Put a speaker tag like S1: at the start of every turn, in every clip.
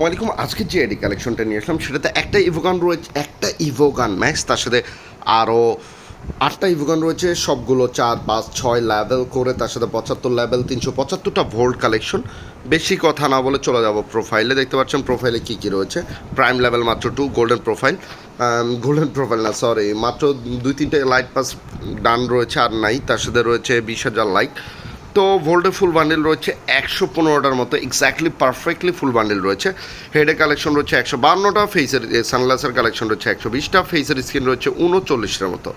S1: ওয়ালাইকুম, আজকে যে এডি কালেকশনটা নিয়ে আসলাম, সেটাতে একটা ইভোগান রয়েছে, একটা ইভোগান ম্যাক্স তার সাথে আরও আটটা ইভোগান রয়েছে, সবগুলো চার, পাঁচ, ছয় লেভেল করে, তার সাথে পঁচাত্তর লেভেল তিনশো পঁচাত্তরটা ভোল্ট কালেকশন বেশি কথা না বলে চলে যাব প্রোফাইলে দেখতে পাচ্ছেন প্রোফাইলে কী কী রয়েছে। প্রাইম লেভেল মাত্র two golden profile golden profile না সরি মাত্র দুই, তিনটে লাইট পাস ডান রয়েছে, আর নাই। তার সাথে রয়েছে বিশ হাজার লাইট তো ভোল্টে ফুল বান্ডেল রয়েছে, একশো পনেরোটার মতো এক্স্যাক্টলি পারফেক্টলি ফুল বান্ডেল রয়েছে। হেডে কালেকশন রয়েছে একশো বান্নটা ফেসের সানগ্লাসের কালেকশন রয়েছে একশো বিশটা ফেসের স্ক্রিন রয়েছে উনচল্লিশটার মতো।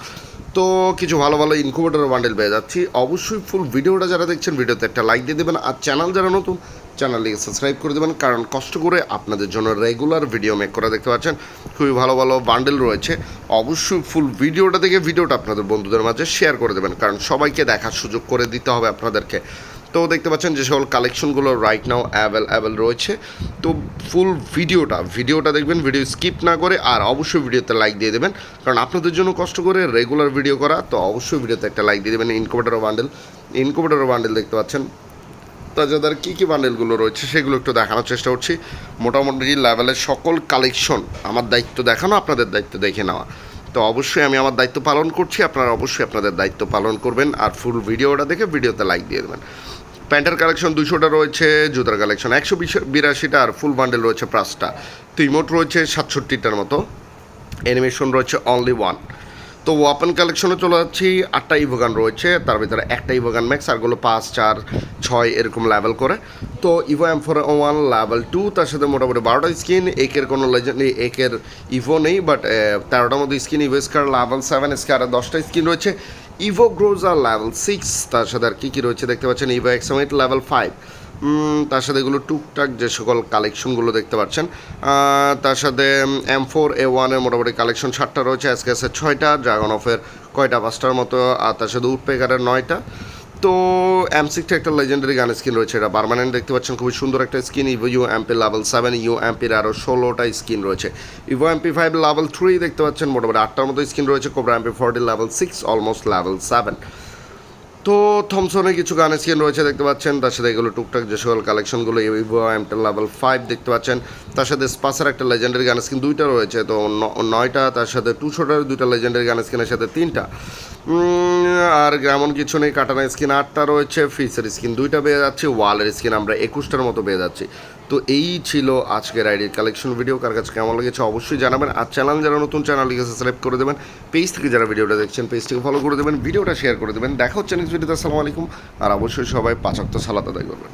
S1: তো কিছু ভালো ভালো ইনকুবেটার বান্ডেল পেয়ে যাচ্ছি। অবশ্যই ফুল ভিডিওটা যারা দেখছেন, ভিডিওতে একটা লাইক দিয়ে দেবেন। আর চ্যানেল যারা নতুন চ্যানেলটিকে সাবস্ক্রাইব করে দেবেন, কারণ কষ্ট করে আপনাদের জন্য রেগুলার ভিডিও মেক করা দেখতে পাচ্ছেন। খুবই ভালো ভালো বান্ডেল রয়েছে। অবশ্যই ফুল ভিডিওটা দেখে ভিডিওটা আপনাদের বন্ধুদের মাঝে শেয়ার করে দেবেন, কারণ সবাইকে দেখার সুযোগ করে দিতে হবে আপনাদেরকে। তো দেখতে পাচ্ছেন যে সকল কালেকশনগুলো রাইট নাও অ্যাভেলেবেল রয়েছে। তো ফুল ভিডিওটা ভিডিওটা দেখবেন ভিডিও স্কিপ না করে, আর অবশ্যই ভিডিওতে লাইক দিয়ে দেবেন। কারণ আপনাদের জন্য কষ্ট করে রেগুলার ভিডিও করা, তো অবশ্যই ভিডিওতে একটা লাইক দিয়ে দেবেন। ইনকুবেটার বান্ডেল ইনকুবেটার বান্ডেল দেখতে পাচ্ছেন। তাজাদার কী কী বান্ডেলগুলো রয়েছে সেগুলো একটু দেখানোর চেষ্টা করছি। মোটামুটি লেভেলের সকল কালেকশন আমার দায়িত্ব দেখানো, আপনাদের দায়িত্ব দেখে নেওয়া। তো অবশ্যই আমি আমার দায়িত্ব পালন করছি, আপনারা অবশ্যই আপনাদের দায়িত্ব পালন করবেন আর ফুল ভিডিওটা দেখে ভিডিওতে লাইক দিয়ে দেবেন। প্যান্টের কালেকশন দুশোটা রয়েছে, জুতার কালেকশন একশো বিরাশিটা আর ফুল বান্ডেল রয়েছে পাঁচটা। তো ইমোট রয়েছে সাতষট্টিটার মতো। অ্যানিমেশন রয়েছে অনলি ওয়ান তো ওয়াপেন কালেকশনে চলে যাচ্ছি, আটটা ইভোগান রয়েছে, তার ভিতরে একটা ইভোগান ম্যাক্স আরগুলো পাঁচ, চার, ছয় এরকম লেভেল করে। তো evo M four one level two তার সাথে মোটামুটি বারোটা স্কিন একের কোনো লেজেন্ড একের ইভো নেই বাট তেরোটার মধ্যে skin evo scar level seven scar দশটা স্কিন রয়েছে। ইভো গ্রোজা লেভেল সিক্স তার সাথে আর কী কী রয়েছে দেখতে পাচ্ছেন, ইভো এক্সামিট লেভেল ফাইভ তার সাথে এগুলো টুকটাক যে সকল কালেকশনগুলো দেখতে পাচ্ছেন তার সাথে এম ফোর এ ওয়ানের মোটামুটি কালেকশন সাতটা রয়েছে এসকে এসের ছয়টা ড্রাগন অফের কয়টা পাঁচটার মতো, আর তার সাথে উডপেকারের নয়টা। তো এম সিক্সটা একটা লেজেন্ডারি গান স্কিন রয়েছে, এটা পারমানেন্ট দেখতে পাচ্ছেন, খুবই সুন্দর একটা skin evo U MP level seven U এমপির আরও ষোলোটা স্কিন রয়েছে। Evo MP five level three দেখতে পাচ্ছেন, মোটামুটি আটটার মতো স্কিন রয়েছে cobra MP forty level six almost level seven তো থমসনের কিছু গান স্কিন রয়েছে, দেখতে পাচ্ছেন। তার সাথে এগুলো টুকটাক যে সকল কালেকশনগুলো ইভো এমটেল লেভেল ফাইভ দেখতে পাচ্ছেন। তার সাথে স্পাসের একটা লেজেন্ডারি গান স্কিন দুইটা রয়েছে, তো নয়টা, তার সাথে টু শোটার দুইটা লেজেন্ডারি গান স্কিনের সাথে তিনটা। আর এমন কিছু নেই কাটানা স্কিন আটটা রয়েছে ফিসের স্কিন দুইটা পেয়ে যাচ্ছি ওয়ালের স্কিন আমরা একুশটার মতো পেয়ে যাচ্ছি। তো এই ছিল আজকের আইডির কালেকশন ভিডিও কার কাছে কেমন লেগেছে অবশ্যই জানাবেন। আর চ্যানেল যারা নতুন চ্যানেলটিকে সাবস্ক্রাইব করে দেবেন। পেজ থেকে যারা ভিডিওটা দেখছেন পেজটিকে ফলো করে দেবেন ভিডিওটা শেয়ার করে দেবেন। দেখা হচ্ছে ভিডিওতে আসসালামু আলাইকুম। আর অবশ্যই সবাই পাঁচাক্ত সালাদ আদায় করবেন।